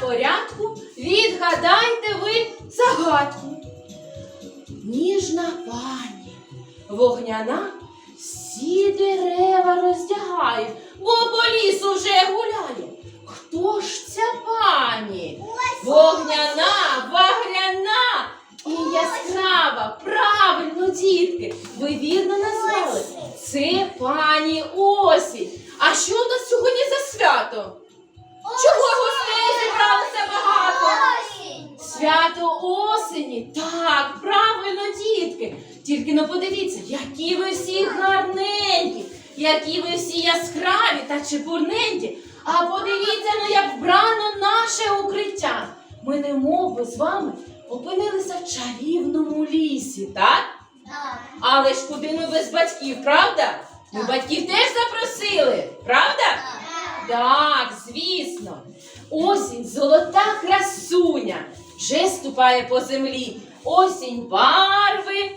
порядку відгадайте ви загадку. Ніжна пані, вогняна, всі дерева роздягає, бо по лісу вже гуляє. Хто ж ця пані? Вогняна, вагряна і яскрава. Правильно, дітки, ви вірно назвали. Це пані осінь. А що у нас сьогодні за свято? Чого гостей зібралося багато? Свято осені. Так, правильно, дітки. Тільки ну подивіться, які ви всі гарненькі, які ви всі яскраві та чепурненькі. А подивіться, ну як вбрано наше укриття. Ми не мов би з вами опинилися в чарівному лісі, так? Але ж куди ми без батьків, правда? Ми батьків теж запросили, правда? Так, звісно. Осінь золота красуня вже ступає по землі. Осінь барви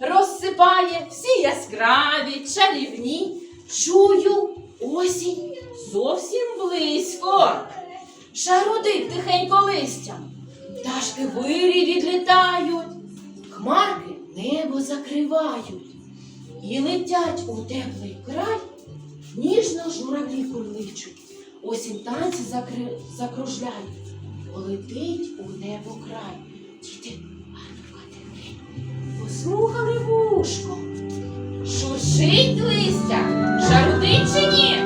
розсипає, всі яскраві, чарівні. Чую осінь зовсім близько. Шарудить тихенько листям, пташки вирі відлітають, хмарки небо закривають і летять у теплий край, журавлі курличуть. Осінь танці закри... закружляють, полетить у небо край. Діти, гарненько тихенько, послухали вушко. Шуршить листя, шарудить чи ні?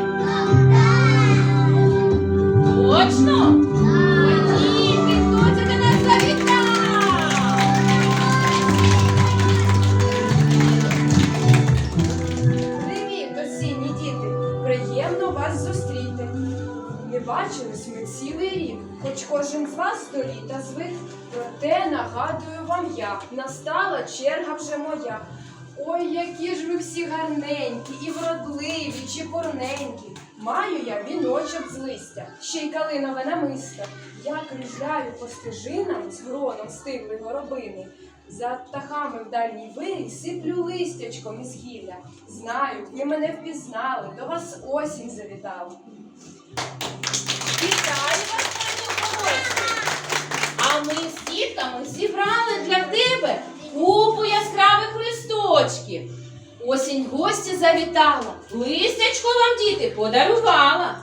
Нагадую вам я, настала черга вже моя. Ой, які ж ви всі гарненькі, і вродливі, чепурненькі. Маю я віночок з листя, ще й калинове намисто. Я кружляю по стежинам з гроном стиглої горобини. За птахами в дальній вирі сиплю листячком із гілля. Знаю, ви мене впізнали, до вас осінь завітала. Вітаю вас, пані Охоросі! А ми дітками зібрали для тебе купу яскравих листочків. Осінь гості завітала, листячко вам діти подарувала.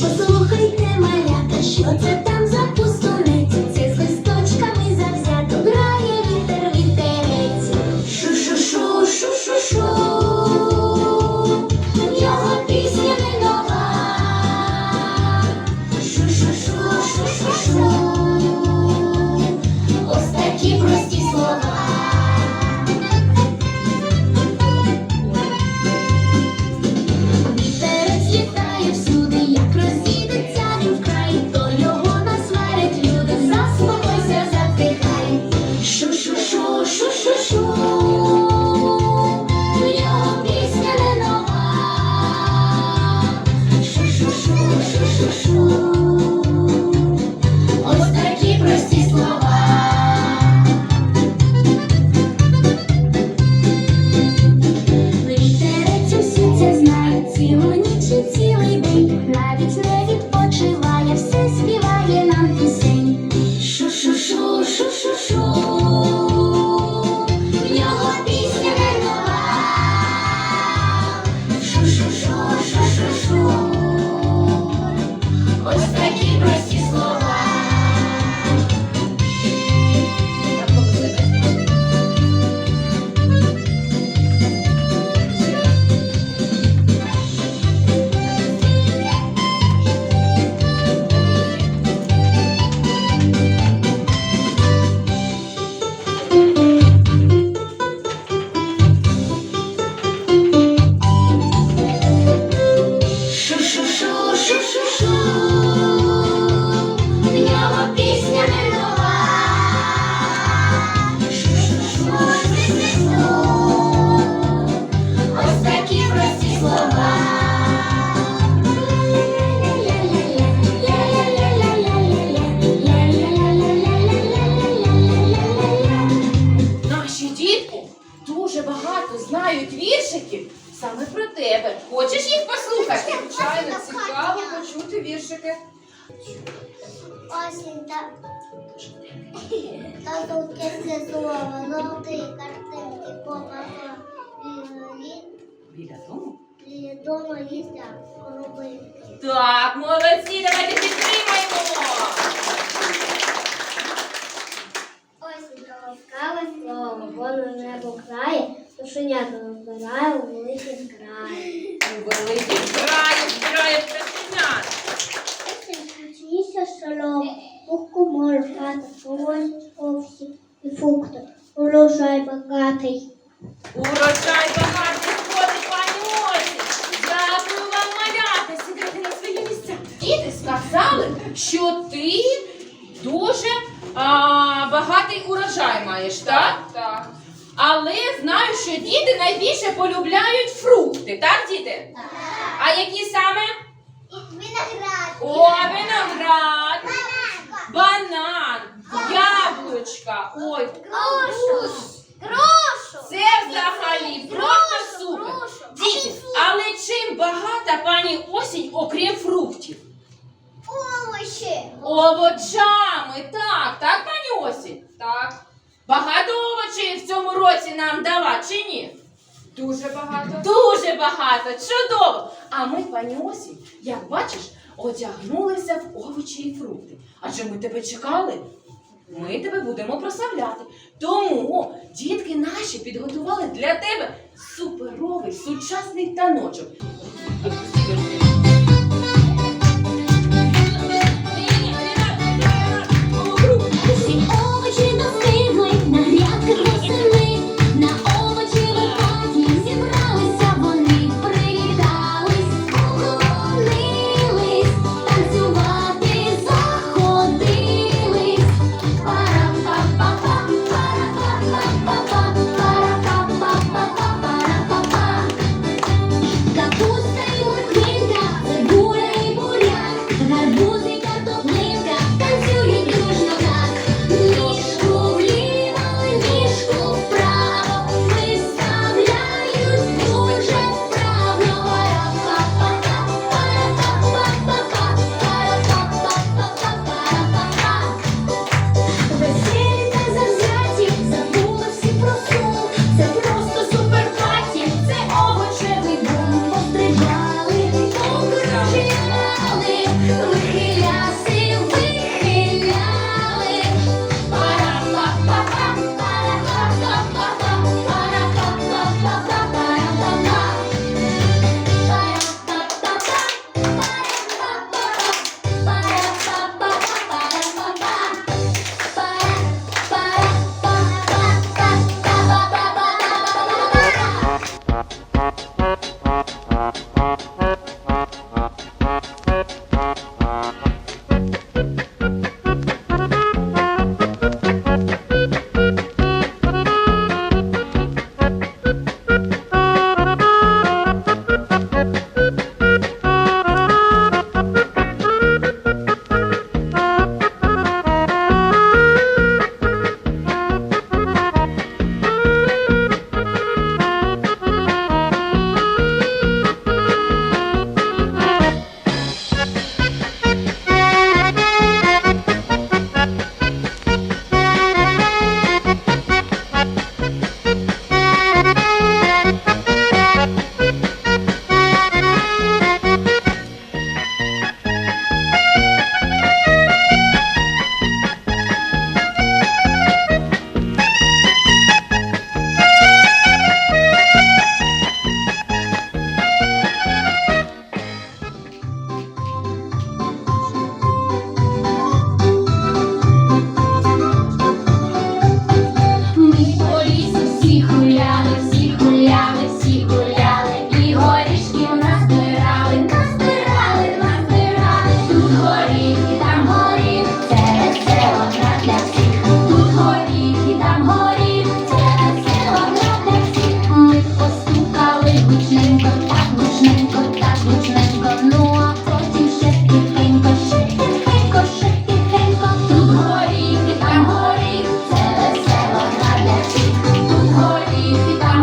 Послухайте, малята, що це там Так, молодці, давайте підтримаємо. Осінь ласкаве слово, воно небо крає, сушенята розбирає у великий край. У великий краю збирає пташенят. Осінь смачніше солома, пухку морката, повозь овсі і фрукти, урожай багатий. Урожай багатий сходить, пані Осі. Дякую вам, малята. Сідайте на свої місця. Діти сказали, що ти дуже а, багатий урожай маєш, так? Так. Але знаю, що діти найбільше полюбляють фрукти, так, діти? А які саме? Виноград. О, виноград, банан, яблучка. Ой, Грушу. Грушу. це взагалі просто супер. Діти, але чим багата пані осінь, окрім фруктів? Овочі. Овочами, так, так, пані осінь? Так. Багато овочів в цьому році нам дала, чи ні? Дуже багато. Дуже багато, чудово. А ми, пані Осінь, як бачиш, одягнулися в овочі і фрукти. Адже ми тебе чекали. Ми тебе будемо прославляти. Тому дітки наші підготували для тебе суперовий сучасний таночок.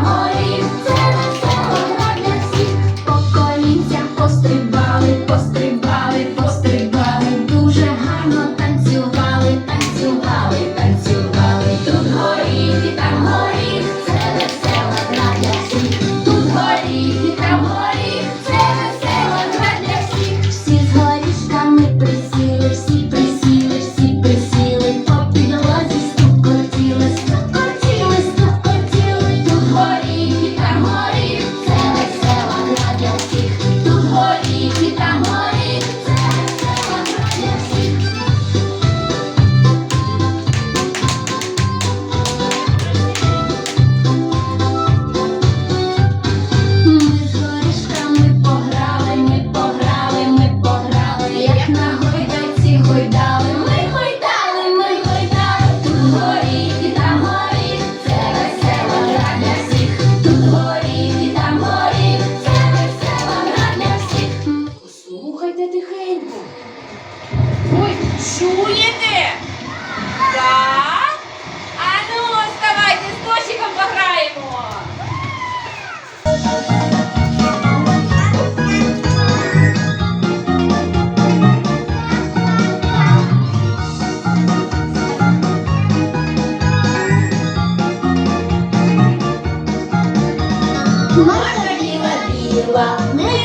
Holy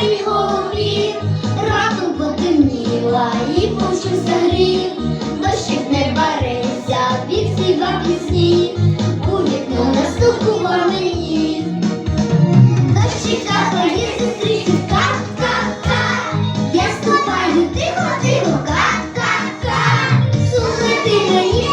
небі голові, раптом і почувся гріх. Дощик не барився, підсівав пісні, у вікно настукував мені. Я ступаю тихо, тихо, ка-ка-ка, слухай ти мені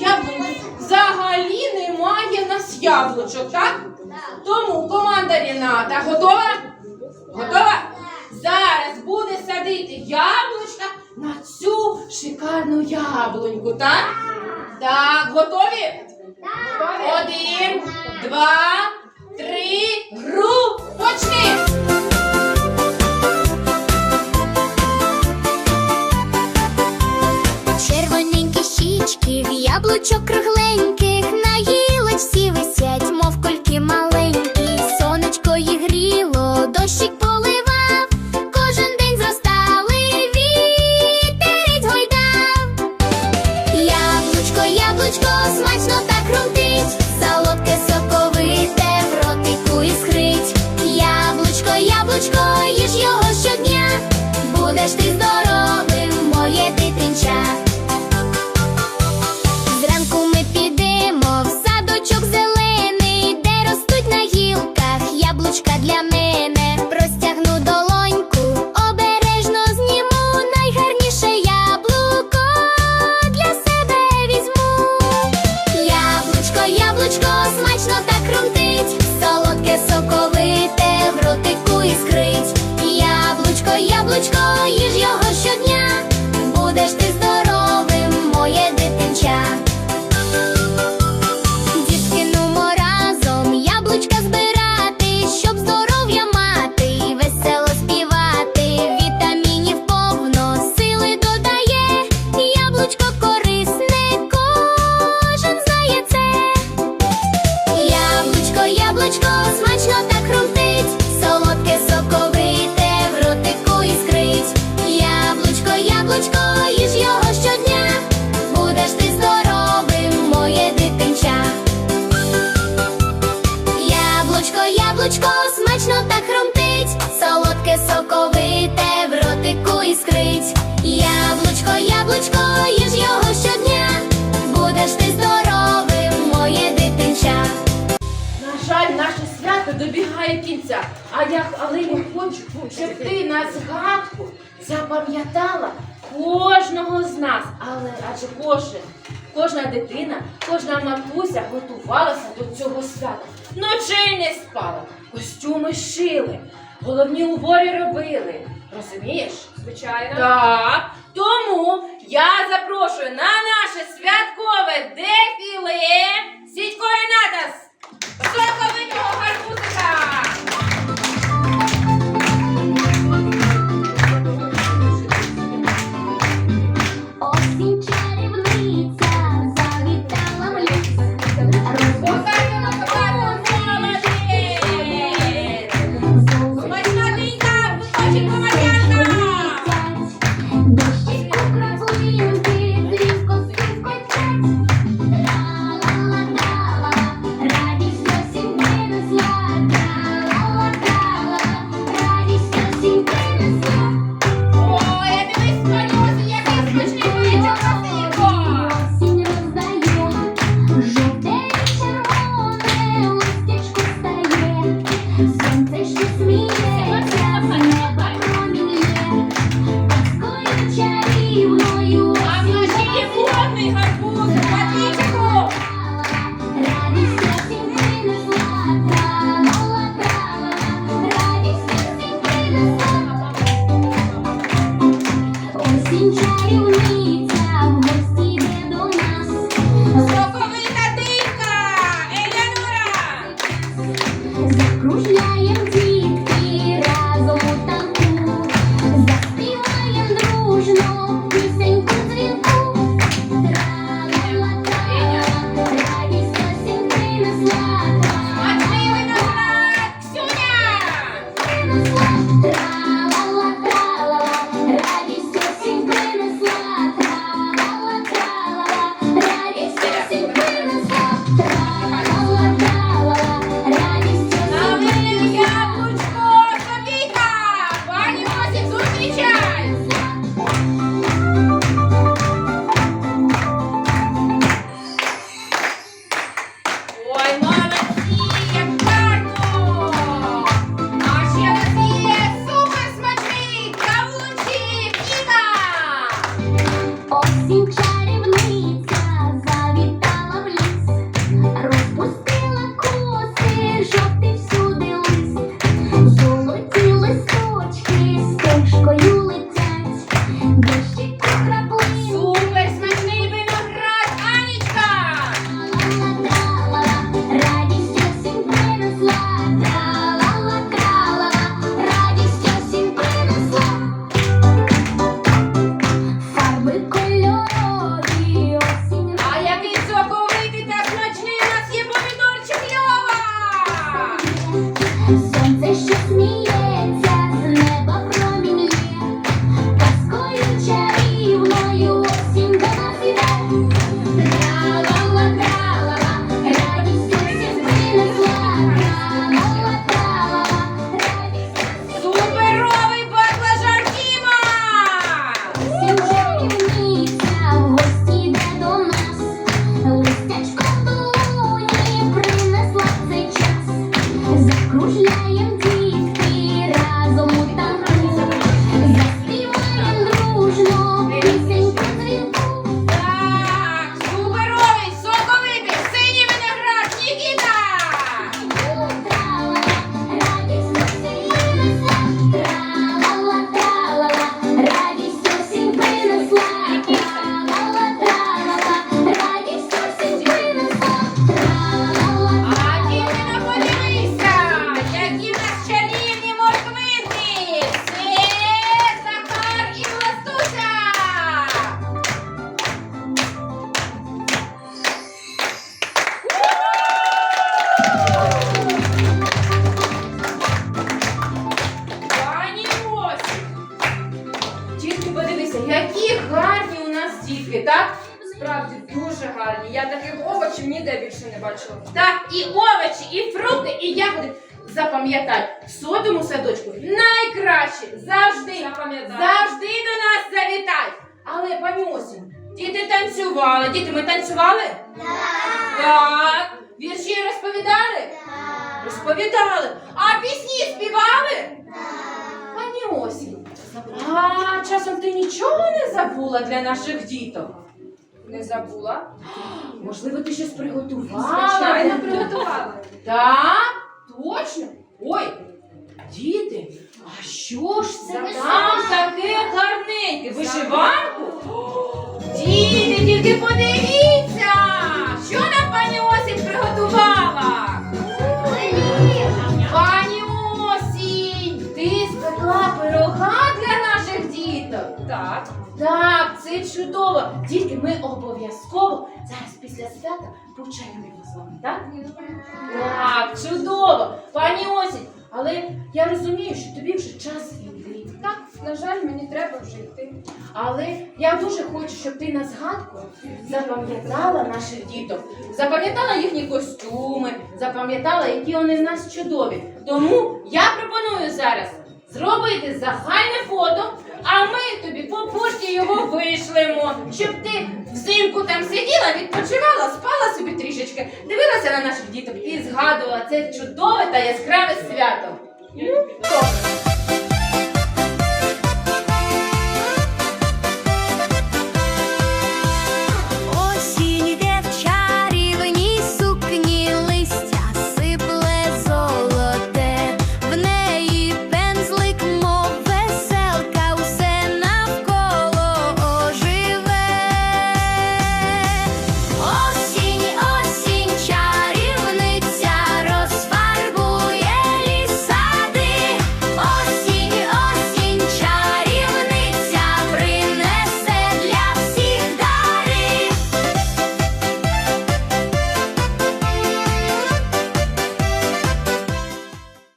на взагалі немає нас яблучок, так? Тому команда Ріната готова? Готова? Зараз буде садити яблучка на цю шикарну яблуньку, так? Так, готові? Один, два, три, гру, почни! В яблучок кругленьких, на гілочці висять, мов кольки маленькі, сонечко їх гріло, дощик добігає кінця. А я, але я хочу, щоб ти на згадку запам'ятала кожного з нас. Але адже кожен, кожна дитина, кожна матуся готувалася до цього свята. Ночей не спала, костюми шили, головні убори робили. Розумієш? Звичайно. Так, тому я запрошую на наше святкове дефіле Сідько Ренатас соковитого гарбузика. know. Овочів ніде більше не бачила. Так, і овочі, і фрукти, і ягоди. Запам'ятай, в сотому садочку найкраще завжди, Запам'ятаю. завжди до нас завітай. Але, Осінь, діти танцювали. Діти, ми танцювали? Так. Так. Вірші розповідали? Розповідали. А пісні співали? Пані Осінь, а часом ти нічого не забула для наших діток? Не забула. Можливо, ти щось приготувала? Звичайно, приготувала. Так, точно. Ой, діти, а що ж це там таке гарненьке? Вишиванку? Діти, тільки подивіться, ми обов'язково зараз після свята почаємо з вами, так? Так, чудово. Пані Осінь, але я розумію, що тобі вже час йти. Так, на жаль, мені треба вже йти. Але я дуже хочу, щоб ти на згадку запам'ятала наших діток, запам'ятала їхні костюми, запам'ятала, які вони в нас чудові. Тому я пропоную зараз зробити загальне фото, а ми тобі по пошті його вишлемо, щоб ти взимку там сиділа, відпочивала, спала собі трішечки, дивилася на наших діток і згадувала це чудове та яскраве свято. Ну.